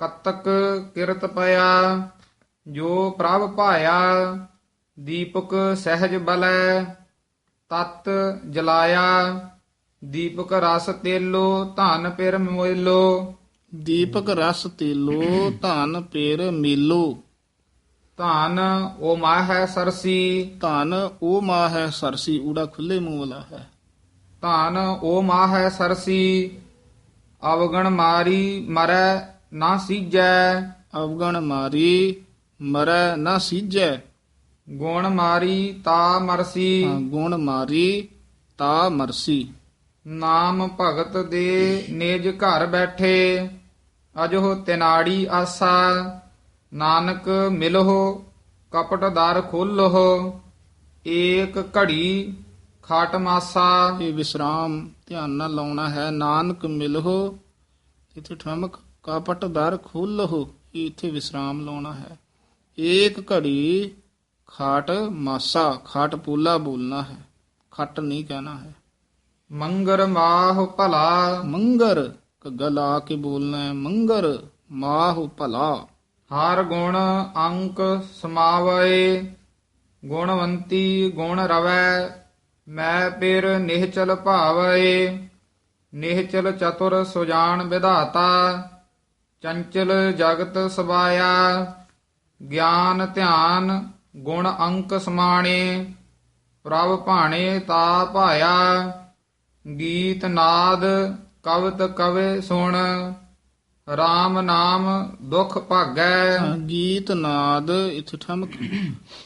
ਕਤਕ ਕਿਰਤ ਪਿਆ ਜੋ ਪ੍ਰਭ ਭਾਇਆ ਦੀਪਕ ਸਹਿਜ ਬਲੈ ਤਤ ਜਲਾਇਆ ਦੀਪਕ ਰਸ ਤੇਲੋ ਧਨ ਪਿਰ ਮੋਇਲੋ। ਦੀਪਕ ਰਸ ਤੇਲੋ ਧਨ ਪੇਰ ਮੇਲੋ। ਧਨ ਓ ਮਾਹੈ ਸਰਸੀ। ਧਨ ਉਹ ਮਾ ਹੈ ਸਰਸੀ ਊੜਾ ਖੁੱਲੇ ਮੂੰਹ ਵਾਲਾ ਹੈ। ਧਨ ਓ ਮਾਹੈ ਸਰਸੀ ਅਵਗਣ ਮਾਰੀ ਮਰੈ ਨਾ ਸੀਜੈ ਅਵਗਣ ਮਾਰੀ ਮਰੈ ਨਾ ਸੀਜੈ। ਗੁਣ ਮਾਰੀ ਤਾ ਮਰਸੀ। ਗੁਣ ਮਾਰੀ ਤਾ ਮਰਸੀ। ਨਾਮ ਭਗਤ ਦੇ ਨਿਜ ਘਰ ਬੈਠੇ ਅਜੋ ਤਿਨਾੜੀ ਆਸਾ। ਨਾਨਕ ਮਿਲਹੁ ਕਪਟ ਦਰ ਖੋਲਹੁ ਏਕ ਘੜੀ ਖਾਟ ਮਾਸਾ। ਇਹ ਵਿਸਰਾਮ ਧਿਆਨ ਨਾਲ ਲਾਉਣਾ ਹੈ। ਨਾਨਕ ਮਿਲਹੁ ਇਥੇ ਠਮਕ ਕਾਪਟ ਦਰ ਖੋਲਹੁ ਇਹ ਇੱਥੇ ਵਿਸਰਾਮ ਲਾਉਣਾ ਹੈ ਏਕ ਘੜੀ ਖਾਟ ਮਾਸਾ ਖਾਟ ਪੂਲਾ ਬੋਲਣਾ ਹੈ ਖੱਟ ਨਹੀਂ ਕਹਿਣਾ ਹੈ ਮੰਗਰ ਮਾਹ ਭਲਾ ਮੰਗਰ ਘੱਗਾ ਲਾ ਕੇ ਬੋਲਣਾ ਹੈ ਮੰਗਰ ਮਾਹੁ ਭਲਾ ਹਰ ਗੁਣ ਅੰਕ ਸਮਾਵੈ ਗੁਣਵੰਤੀ ਗੁਣ ਰਵੈ ਮੈਂ ਪਿਰ ਨਿਹਚਲ ਭਾਵੈ ਨਿਹਚਲ ਚਤੁਰ ਸੁਜਾਨ ਵਿਧਾਤਾ ਚੰਚਲ ਜਗਤ ਸਬਾਇਆ ਗਿਆਨ ਧਿਆਨ ਗੁਣ ਅੰਕ ਸਮਾਣੇ ਪ੍ਰਭ ਭਾਣੇ ਤਾ ਭਾਇਆ ਗੀਤ ਨਾਦ ਕਵਤ ਕਵੇ ਸੁਣ RAM ਨਾਮ ਦੁਖ ਭਾਗੈ। ਹਾਂ, ਗੀਤ ਨਾਦ ਇਥੇ ਠਮਕ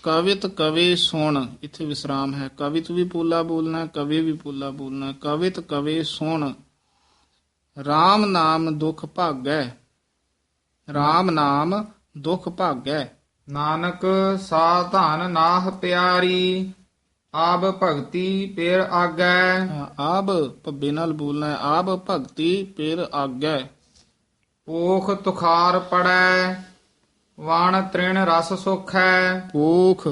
ਕਵਿਤ ਕਵੇ ਸੁਣ ਇਥੇ ਵਿਸਰਾਮ ਹੈ। ਕਵਿਤ ਵੀ ਪੂਲਾ ਬੋਲਣਾ ਹੈ, ਕਵੀ ਵੀ ਪੂਲਾ ਬੋਲਣਾ। ਕਵਿਤ ਕਵੇ ਸੁਣ RAM ਨਾਮ ਦੁਖ ਭਾਗੈ। RAM ਨਾਮ ਦੁਖ ਭਾਗੈ। ਨਾਨਕ ਸਾ ਧਨ ਨਾਹ ਪਿਆਰੀ ਆਬ ਭਗਤੀ ਪੇਰ ਆਗੈ। ਆਬ ਭੱਬੇ ਨਾਲ ਬੋਲਣਾ ਆਬ ਭਗਤੀ ਪੇਰ ਆਗੈ। ਪੋਖ ਤੁਖਾਰ ਪੜੈ ਵਣ ਤ੍ਰਿਣ ਰਸ ਸੁਖੈ। ਪੋਖ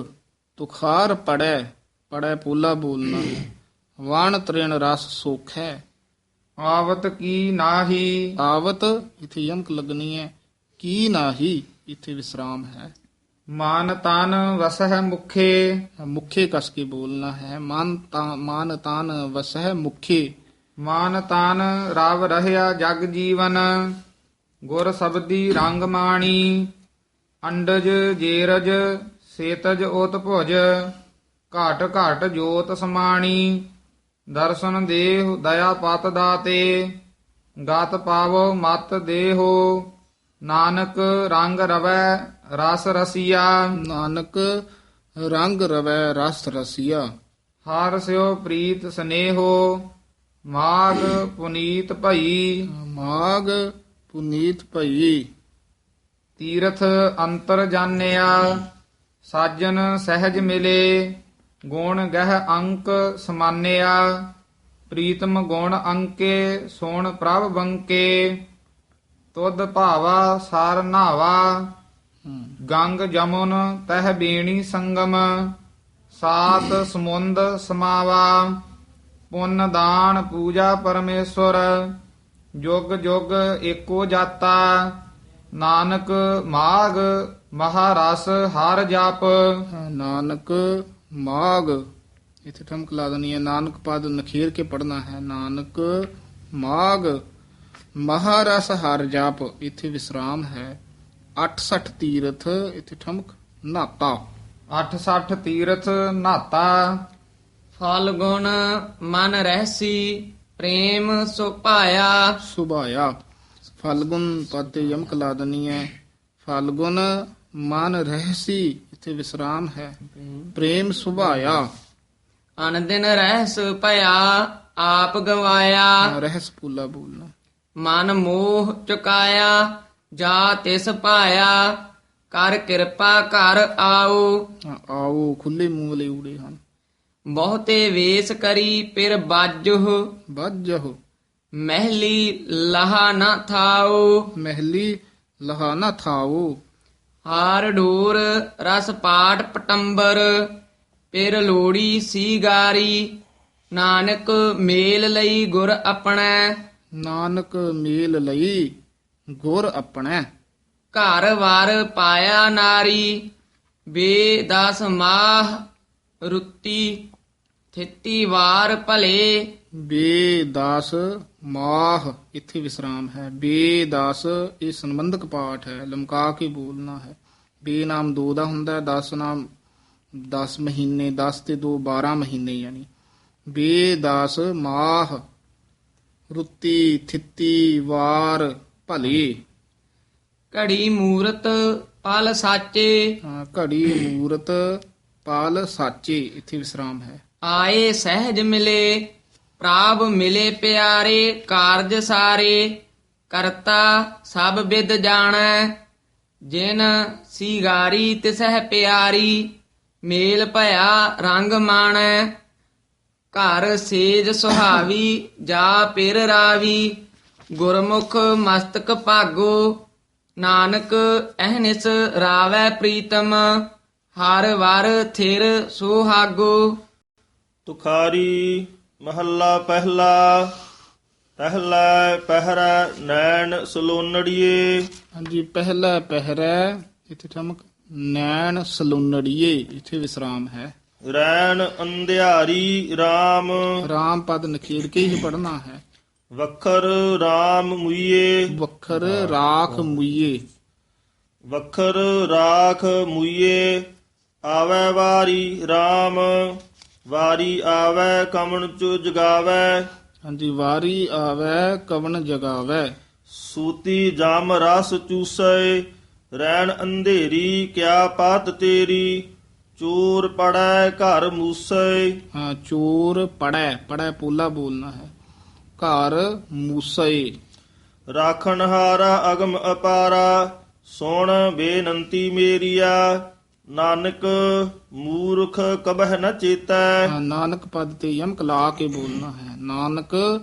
ਤੁਖਾਰ ਪੜੈ ਪੜੈ ਪੂਲਾ ਬੋਲਣਾ। ਵਣ ਤ੍ਰਿਣ ਰਸ ਸੋਖੈ। ਆਵਤ ਕੀ ਨਾਹੀ। ਆਵਤ ਇਥੇ ਯਮਕ ਲੱਗਣੀ ਹੈ। ਕੀ ਨਾਹੀ? ਇਥੇ ਵਿਸਰਾਮ ਹੈ। ਮਨ ਤਨ ਵਸਹਿ ਮੁਖੇ। ਮੁਖੇ ਕਸ ਕੇ ਬੋਲਣਾ ਹੈ। ਮਨ ਤਾਂ ਮਾਨ ਤਾਨ ਵਸਹਿ ਮੁਖੇ। ਮਨ ਤਨ ਰਵ ਰਹਿਆ ਜਗ ਜੀਵਨ। ਗੁਰ ਸਬਦੀ ਰੰਗ ਮਾਣੀ। ਅੰਡਜ ਜੇਰਜ ਸੇਤਜ ਉਤ ਭੁਜ। ਘਾਟ ਘਾਟ ਜੋਤ ਸਮਾਣੀ। ਦਰਸ਼ਨ ਦੇਹ ਦਇਆ ਪਤ ਦਾਤੇ। ਗਤ ਪਾਵੋ ਮਤ ਦੇਹੋ। ਨਾਨਕ ਰੰਗ ਰਵੈ ਰਸ ਰਸੀਆ ਨਾਨਕ ਰੰਗ ਰਵੈ ਰਸ ਰਸੀਆ। ਹਰ ਸਿਓ ਪ੍ਰੀਤ ਸਨੇਹੋ ਮਾਗ ਪੁਨੀਤ ਭਈ। ਮਾਗ ਪੁਨੀਤ ਭਈ। ਤੀਰਥ ਅੰਤਰ ਜਾਣਿਆ ਸਾਜਨ ਸਹਿਜ ਮਿਲੇ ਗੁਣ ਗਹਿ ਅੰਕ ਸਮਾਨਿਆ। ਪ੍ਰੀਤਮ ਗੁਣ ਅੰਕੇ ਸੋਣ ਪ੍ਰਭ ਬੰਕੇ। ਤੁਧ ਭਾਵਾ, ਸਾਰ ਨਾਵਾ, ਗੰਗ ਜਮੁਨ, ਤਹਿ ਬੇਣੀ ਸੰਗਮ, ਸਾਤ ਸਮੁੰਦ ਸਮਾਵਾ, ਪੁੰਨ ਦਾਨ ਪੂਜਾ ਪਰਮੇਸ਼ਵਰ, ਜੁਗ ਜੁਗ ਏਕੋ ਜਾਤਾ, ਨਾਨਕ ਮਾਗ ਮਹਾਰਸ ਹਰ ਜਪ। ਨਾਨਕ ਮਾਗ, ਇਥੇ ਠਮਕ ਲਾ ਦੇਣੀ ਹੈ, ਨਾਨਕ ਪਦ ਨਖੇਰ ਕੇ ਪੜਨਾ ਹੈ, ਨਾਨਕ ਮਾਗ ਮਹਾਰਸ ਹਰ ਜਾਪ ਇਥੇ ਵਿਸਰਾਮ ਹੈ। 68 ਤੀਰਥ ਇਥੇ ਠਮਕ ਨਾਤਾ। 68 ਤੀਰਥ ਨਾਤਾ। ਫਲ ਗੁਣ ਮਨ ਰਹਿਸੀ ਪ੍ਰੇਮ ਸੁਭਾਇਆ ਸੁਭਾਇਆ। ਫਲਗੁਣ ਪਦ ਤੇ ਯਮਕ ਲਾ ਦੇਣੀ ਹੈ। ਫਲਗੁਣ ਮਨ ਰਹਿਸੀ ਇਥੇ ਵਿਸਰਾਮ ਹੈ। ਪ੍ਰੇਮ ਸੁਭਾਇਆ। ਅਨ ਰਹਿਸ ਭਇਆ ਆਪ ਗਵਾਇਆ। ਰਹਿਸ ਪੂਲਾ ਬੋਲਣਾ। ਮਨ ਮੋਹ ਚੁਕਾਇਆ ਜਾ ਤਿਸ ਪਾਇਆ ਕਰ ਕਿਰਪਾ ਘਰ ਆਓ। ਆਓ ਖੁੱਲੇ ਮੂੰਹ ਵਾਲੇ ਊੜੇ ਹਨ। ਬਹੁਤੇ ਵੇਸ ਕਰੀ ਪਿਰ ਬਾਜੁ ਬੱਜਹੁ। ਮਹਿਲੀ ਲਹਾ ਨਾ ਥਾਓ। ਮਹਿਲੀ ਲਹਾਨਾ ਥਾਓ। ਹਾਰ ਢੂਰ ਰਸ ਪਾਟ ਪਟੰਬਰ ਪਿਰ ਲੋੜੀ ਸੀਗਾਰੀ। ਨਾਨਕ ਮੇਲ ਲਈ ਗੁਰ ਆਪਣਾ। ਨਾਨਕ ਮੇਲ ਲਈ ਗੁਰ ਆਪਣਾ। ਘਰ ਵਾਰ ਪਾਇਆ ਨਾਰੀ ਬੇਦਸ ਮਾਹ ਰੁੱਤੀ ਥਿੱਤੀ ਵਾਰ ਭਲੇ। ਬੇਦਾਸ ਮਾਹ ਇੱਥੇ ਵਿਸਰਾਮ ਹੈ। ਬੇਦਾਸ ਇਹ ਸੰਬੰਧਕ ਪਾਠ ਹੈ। ਲਮਕਾ ਕੇ ਬੋਲਣਾ ਹੈ। ਬੇ ਨਾਮ ਦੋ ਦਾ ਹੁੰਦਾ ਹੈ 10 ਨਾਮ 10 ਮਹੀਨੇ 10 ਤੇ 2 12 ਮਹੀਨੇ ਯਾਨੀ। ਬੇਦਾਸ ਮਾਹ ਰੁੱਤੀ ਥਿੱਤੀ ਵਾਰ ਭਲੇ। ਘੜੀ ਮੂਰਤ ਪਲ ਸਾਚੇ। ਹਾਂ, ਘੜੀ ਮੂਰਤ ਪਾਲ ਸਾਚੇ। ਇੱਥੇ ਵਿਸਰਾਮ ਹੈ। ਆਏ ਸਹਿਜ ਮਿਲੇ ਪ੍ਰਾਪ ਮਿਲੇ ਪਿਆਰੇ ਕਾਰਜ ਸਾਰੇ। ਕਰਤਾ ਸਭ ਵਿਦ ਜਾਣੈ ਜਿਨ ਸੀਗਾਰੀ ਤਿਸਹਿ ਪਿਆਰੀ। ਮੇਲ ਭਇਆ ਰੰਗ ਮਾਣੈ। ਘਰ ਸੇਜ ਸੁਹਾਵੀ ਜਾ ਪਿਰ ਰਾਵੀ ਗੁਰਮੁਖ ਮਸਤਕ ਭਾਗੋ ਨਾਨਕ ਅਹਨਿਸ ਰਾਵੈ ਪ੍ਰੀਤਮ ਹਰ ਵਰ ਥਿਰ ਸੁਹਾਗੋ। ਤੁਖਾਰੀ ਮਹੱਲਾ ਪਹਿਲਾ ਪਹਿਲਾ ਪਹਿਰਾ ਨੈਣ ਸਲੋਨੜੀਏ। ਹਾਂਜੀ ਪਹਿਲਾ ਪਹਿਰਾ ਇੱਥੇ ਠਮਕ ਨੈਣ ਸਲੂਨੜੀਏ ਇੱਥੇ ਵਿਸਰਾਮ ਹੈ। ਰੈਣ ਅੰਧਿਆਰੀ RAM ਰਾਮ ਪਦ ਨਖੇੜ ਕੇ ਹੀ ਪੜਨਾ ਹੈ। ਵਖਰ RAM ਮੁਈਏ। ਵਖਰ ਰਾਖ ਮੁਈਏ। ਵਖਰ ਰਾਖ ਮੁਈਏ। ਆਵੈ ਵਾਰੀ RAM ਵਾਰੀ ਆਵੈ ਕਮਣ ਚੁ ਜਗਾਵੈ। ਹਾਂਜੀ ਵਾਰੀ ਆਵੈ ਕਵਨ ਜਗਾਵੈ। ਸੂਤੀ ਜਮ ਰਸ ਚੂਸੈ ਰੈਣ ਅੰਧੇਰੀ ਕਿਆ ਪਾਤ ਤੇਰੀ। ਚੋਰ ਪੜੈ ਘਰ ਮੂਸੈ। ਹਾਂ ਚੋਰ ਪੜੈ ਪੜੈ ਪੋਲਾ ਬੋਲਣਾ ਹੈ। ਘਰ ਮੂਸਏ ਰਾਖਣ ਹਾਰਾ ਅਗਮ ਅਪਾਰਾ ਸੁਣ ਬੇਨੰਤੀ ਮੇਰੀਆ। ਨਾਨਕ ਮੂਰਖ ਕਬਹਿ ਨ ਚੇਤੈ। ਹਾਂ, ਨਾਨਕ ਪਦ ਤੇ ਯਮਕ ਲਾ ਕੇ ਬੋਲਣਾ ਹੈ। ਨਾਨਕ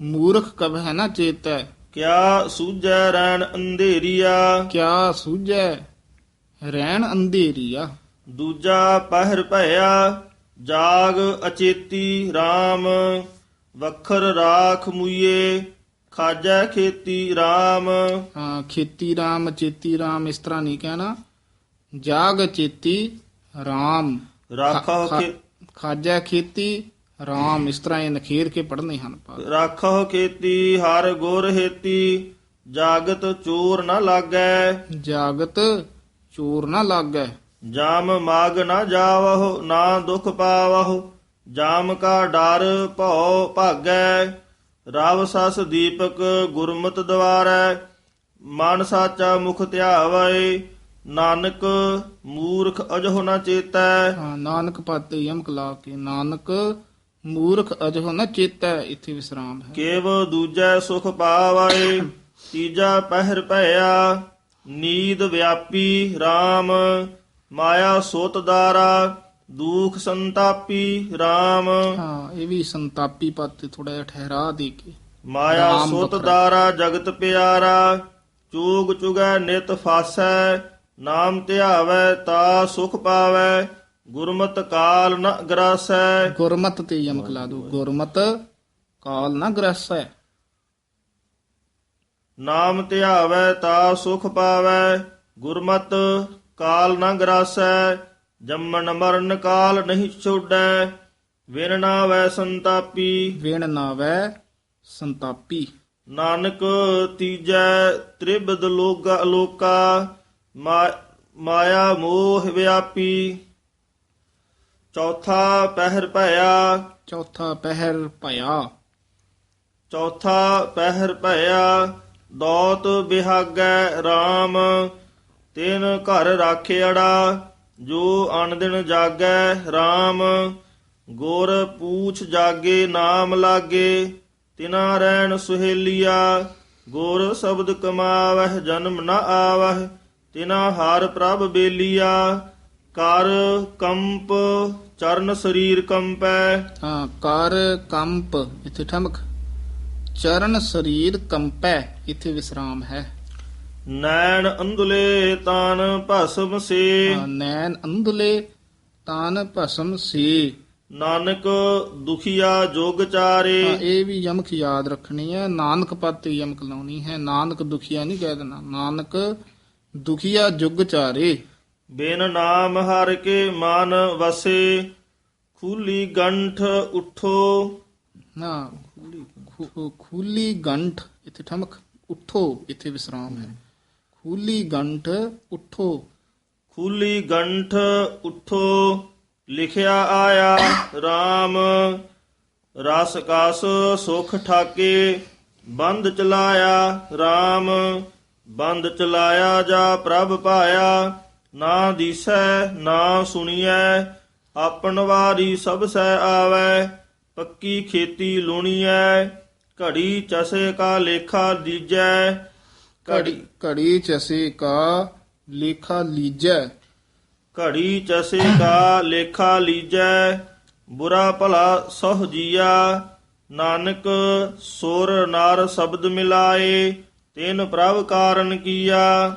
ਮੂਰਖ ਕਬ ਹੈ ਨਾ ਚੇਤੈ। ਕਿਆ ਸੂਝੈ ਰੈਣ ਅੰਧੇਰੀਆ। ਕਿਆ ਸੂਝੈ ਰਹਿਣ ਅੰਧੇਰੀਆ। ਦੂਜਾ ਪਹਿਰ ਭਇਆ ਜਾਗ ਅਚੇਤੀ RAM ਵਖਰ ਰਾਖ ਮੁਈਏ ਖਾਜੈ ਖੇਤੀ RAM ਹਾਂ ਖੇਤੀ ਰਾਮ ਚੇਤੀ ਰਾਮ ਇਸ ਤਰ੍ਹਾਂ ਨਹੀਂ ਕਹਿਣਾ। ਜਾਗ ਚੇਤੀ ਰਾਮ। ਰਾਖੋ ਖਾਜਾ ਖੇਤੀ ਰਾਮ ਇਸ ਤਰ੍ਹਾਂ ਇਹ ਨਖੇਰ ਕੇ ਪੜ੍ਹਨੇ ਹਨ। ਰਾਖੋ ਖੇਤੀ ਹਰ ਗੁਰ ਹੇਤੀ ਜਾਗਤ ਚੋਰ ਨ ਲਾਗੈ। ਜਾਗਤ ਚੋਰ ਨਾ ਲਾਗੈ। ਜਾਮ ਮਾਗ ਨ ਜਾਵਹੁ ਨਾ ਦੁਖ ਪਾਵਹੁ ਜਾਮ ਕਾ ਡਰ ਭਉ ਭਾਗੈ ਰਵ ਸਸ ਦੀਪਕ ਗੁਰਮਤਿ ਦਵਾਰੈ ਮਨ ਸਾਚਾ ਮੁਖ ਧਿਆਵੈ ਨਾਨਕ ਮੂਰਖ ਅਜਹੁ ਨ ਚੇਤੈ। ਹਾਂ ਨਾਨਕ ਪਦ ਤੇ ਯਮਕ ਲਾ ਕੇ ਨਾਨਕ ਮੂਰਖ ਅਜਹੁ ਨ ਚੇਤੈ ਇੱਥੇ ਵਿਸਰਾਮ ਹੈ। ਕੇਵ ਦੂਜੈ ਸੁਖ ਪਾਵੈ ਤੀਜਾ ਪਹਿਰ ਭਇਆ ਨੀਦ ਵਿਆਪੀ RAM ਮਾਇਆ ਸੋਤ ਦਾਰਾ ਦੁਖ ਸੰਤਾਪੀ RAM ਹਾਂ ਇਹ ਵੀ ਸੰਤਾਪੀ ਪਦ ਤੇ ਥੋੜਾ ਜਿਹਾ ਠਹਿਰਾ ਦੇ ਕੇ ਮਾਇਆ ਸੋਤ। ਦਾਰਾ ਜਗਤ ਪਿਆਰਾ ਚੂਗ ਚੁਗੈ ਨਿਤ ਫਾਸੈ ਨਾਮ ਧਿਆਵੈ ਤਾ ਸੁਖ ਪਾਵੈ ਗੁਰਮਤ ਕਾਲ ਨ ਗਰਾਸੈ। ਗੁਰਮਤ ਤੇ ਯਮਕ ਲਾ ਦੋ ਗੁਰਮਤ ਕਾਲ ਨਾ ਗ੍ਰਸੈ। ਨਾਮ ਧਿਆਵੈ ਤਾ ਸੁਖ ਪਾਵੈ ਗੁਰਮਤ ਕਾਲ ਨ ਗਰਾਸੈ ਜੰਮਨ ਮਰਨ ਕਾਲ ਨਹੀਂ ਛੋਡੈ ਵਿਨ ਨਾਵੈ ਸੰਤਾਪੀ। ਵਿਣ ਨਾਵੈ ਸੰਤਾਪੀ। ਨਾਨਕ ਤੀਜੈ ਤ੍ਰਿਬਦ ਲੋਗਾ ਲੋਕਾ ਮਾਇਆ ਮੋਹ ਵਿਆਪੀ। ਚੌਥਾ ਪਹਿਰ ਭਇਆ। ਚੌਥਾ ਪਹਿਰ ਭਇਆ। ਚੌਥਾ ਪਹਿਰ ਭਇਆ ਦੌਤ ਬਿਹਾਗੈ RAM ਤਿਨ ਘਰ ਰਾਖਿਆੜਾ ਜੋ ਅਨ ਜਾਗੈ RAM ਗੁਰ ਪੂਛ ਜਾਗੇ ਨਾਮ ਲਾਗੇ, ਤਿਨਾ ਰਹਿਣ ਸੁਹੇਲੀਆ, ਗੁਰ ਸ਼ਬਦ ਕਮਾਵਹਿ, ਜਨਮ ਨ ਆਵਹਿ, ਤਿਨਾ ਹਾਰ ਪ੍ਰਭ ਬੇਲੀਆ, ਕਰ ਕੰਪ ਚਰਨ ਸਰੀਰ ਕੰਪੈ। ਹਾਂ, ਕਰ ਕੰਪ, ਇੱਥੇ ਠਮਕ। ਚਰਨ ਸਰੀਰ ਕੰਪੈ, ਇੱਥੇ ਵਿਸਰਾਮ ਹੈ। ਨੈਣ ਅੰਧਲੇ ਤਾਨ ਭਸਮ ਸੇ। ਹਾਂ, ਨੈਣ ਅੰਧਲੇ ਤਾਨ ਭਸਮ ਸੀ। ਨਾਨਕ ਦੁਖੀਆ ਜੋਗ ਚਾਰੇ। ਇਹ ਵੀ ਯਮਕ ਯਾਦ ਰੱਖਣੀ ਹੈ। ਨਾਨਕ ਪਦ ਤੇ ਯਮਕ ਲਾਉਣੀ ਹੈ। ਨਾਨਕ ਦੁਖੀਆ ਨਹੀਂ ਕਹਿ ਦੇਣਾ। ਨਾਨਕ ਦੁਖੀਆ ਜੁਗ ਚਾਰੇ। ਬਿਨ ਨਾਮ ਹਰ ਕੇ ਮਨ ਵਸੇ। ਖੂਲੀ ਗੰਠ ਉਠੋ। ਨਾ ਖੂ- ਖੂਲੀ ਗੰਠ ਇੱਥੇ ਠਮਕ ਉਠੋ ਇੱਥੇ ਵਿਸਰਾਮ ਹੈ। ਖੂਲੀ ਗੰਠ ਉਠੋ। ਖੂਲੀ ਗੰਠ ਉਠੋ, ਲਿਖਿਆ ਆਇਆ RAM ਰਸ ਕਸ ਸੁਖ ਠਾਕੇ ਬੰਦ ਚਲਾਇਆ RAM ਬੰਦ ਚਲਾਇਆ ਜਾ ਪ੍ਰਭ ਪਾਇਆ ਨਾ ਦੀਸੈ, ਨਾ ਸੁਣੀਐ, ਆਪਣ ਵਾਰੀ ਸਭ ਸੈ ਆਵੈ, ਪੱਕੀ ਖੇਤੀ ਲੂਣੀਐ, ਘੜੀ ਚਸੇ ਕਾ ਲੇਖਾ ਦੀਜੈ ਘੜੀ ਘੜੀ ਚਸੇ ਕਾ ਲੇਖਾ ਲੀਜੈ। ਘੜੀ ਚਸੇ ਕਾ ਲੇਖਾ ਲੀਜੈ, ਬੁਰਾ ਭਲਾ ਸਹ ਜੀਆ ਨਾਨਕ ਸੁਰ ਨਾਰ ਸ਼ਬਦ ਮਿਲਾਏ, ਤਿਨ ਪ੍ਰਭ ਕਾਰਨ ਕੀਆ